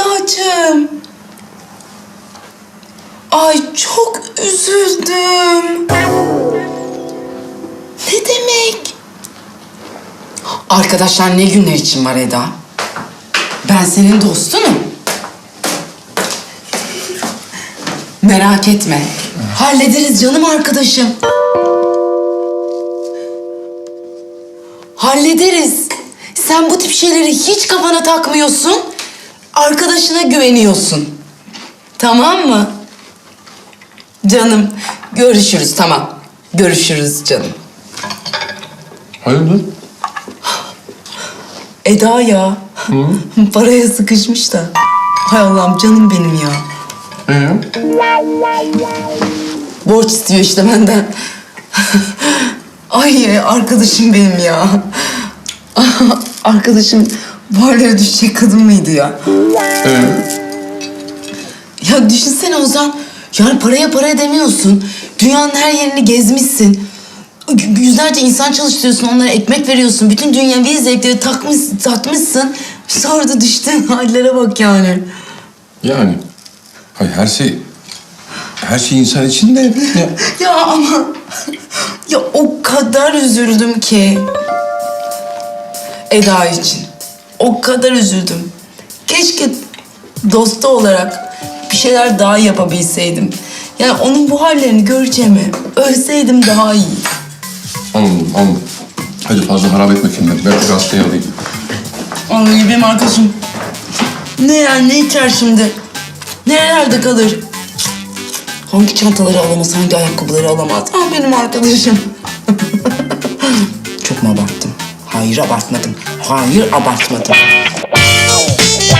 Eda'cığım. Ay çok üzüldüm. Ne demek? Arkadaşlar ne günler için var Eda? Ben senin dostunum. Merak etme. Hallederiz canım arkadaşım. Hallederiz. Sen bu tip şeyleri hiç kafana takmıyorsun. Arkadaşına güveniyorsun. Tamam mı? Canım, görüşürüz tamam. Görüşürüz canım. Hayırdır? Eda ya. Paraya sıkışmış da. Hay Allah'ım canım benim ya. Ee? Borç istiyor işte benden. Ay arkadaşım benim ya. arkadaşım hallere düşecek kadın mıydı ya? Ee? Ya düşünsene Ozan. Yani paraya para demiyorsun. Dünyanın her yerini gezmişsin. Yüzlerce insan çalıştırıyorsun, onlara ekmek veriyorsun. Bütün dünyevi zevkleri takmış, tatmışsın. Sonra da düştüğün hallere bak yani. Yani. Hayır her şey... Her şey insan için de... Ya. Ya ama... Ya o kadar üzüldüm ki. Eda için. O kadar üzüldüm. Keşke dostu olarak bir şeyler daha yapabilseydim. Yani onun bu hallerini göreceğimi ölseydim daha iyi. Anladım, anladım. Hadi fazla harap etme kendini. Ben bir hastayı alayım. Vallahi benim arkadaşım ne yer ne içer şimdi? Nerelerde kalır? Hangi çantaları alamaz, hangi ayakkabıları alamaz? Ah benim arkadaşım. Çok mu? Hayır abartmadım. Hayır abartmadım.